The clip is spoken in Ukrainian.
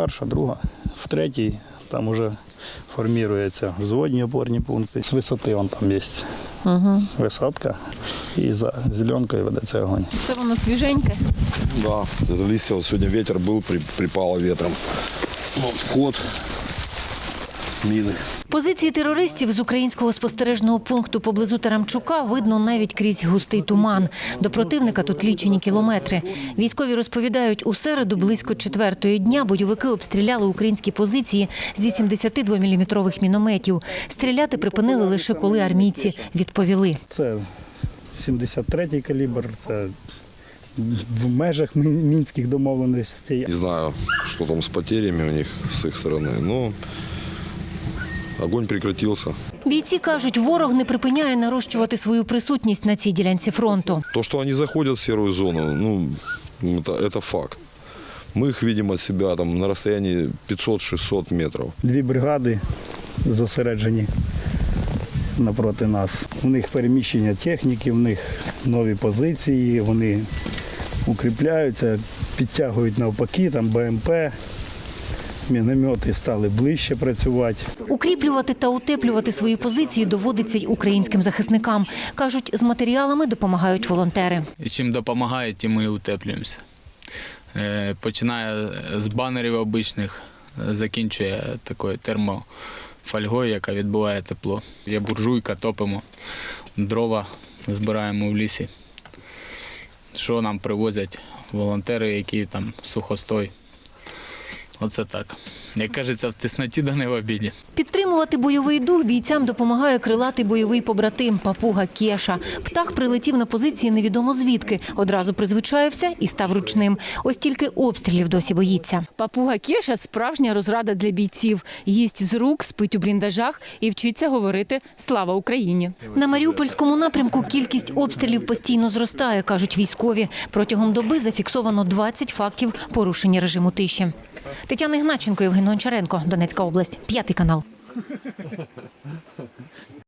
перша, друга. В третій там уже формуються взводні опорні пункти. З висоти вон там є Угу. висадка і за зеленкою ведеться огонь. Це воно свіженьке. Да, листья, вот сегодня ветер был, при- припало ветром. Вот вход, мины. Позиції терористів з українського спостережного пункту поблизу Тарамчука видно навіть крізь густий туман. До противника тут лічені кілометри. Військові розповідають, у середу близько четвертої дня бойовики обстріляли українські позиції з 82-мм мінометів. Стріляти припинили лише коли армійці відповіли. Це 73-й калібр, це в межах мінських домовленостей. Не знаю, что там с потерями у них с их стороны, но огонь прекратился. Бійці кажуть, ворог не припиняє нарощувати свою присутність на цій ділянці фронту. То, что они заходят в серую зону, ну, это, это факт. Мы их видим от себя там на расстоянии 500-600 метров. Дві бригади зосереджені напроти нас. У них переміщення техніки, у них нові позиції, вони укріпляються, підтягують навпаки, там БМП, міномети стали ближче працювати. Укріплювати та утеплювати свої позиції доводиться й українським захисникам. Кажуть, з матеріалами допомагають волонтери. І чим допомагає, тим ми і утеплюємося. Е, Починає з банерів обичних, е, закінчує такою термофольгою, яка відбиває тепло. Є буржуйка, топимо, дрова збираємо в лісі. Що нам привозять волонтери, які там сухостой. Оце так. Як кажеться, в тісноті да не в обіді. Підтримувати бойовий дух бійцям допомагає крилатий бойовий побратим папуга Кеша. Птах прилетів на позиції невідомо звідки. Одразу призвичаєвся і став ручним. Ось тільки обстрілів досі боїться. Папуга Кеша – справжня розрада для бійців. Їсть з рук, спить у бліндажах і вчиться говорити «Слава Україні». На Маріупольському напрямку кількість обстрілів постійно зростає, кажуть військові. Протягом доби зафіксовано 20 фактів порушення режиму тиші. Тетяна Ігначенко, Євген Гончаренко, Донецька область, п'ятий канал.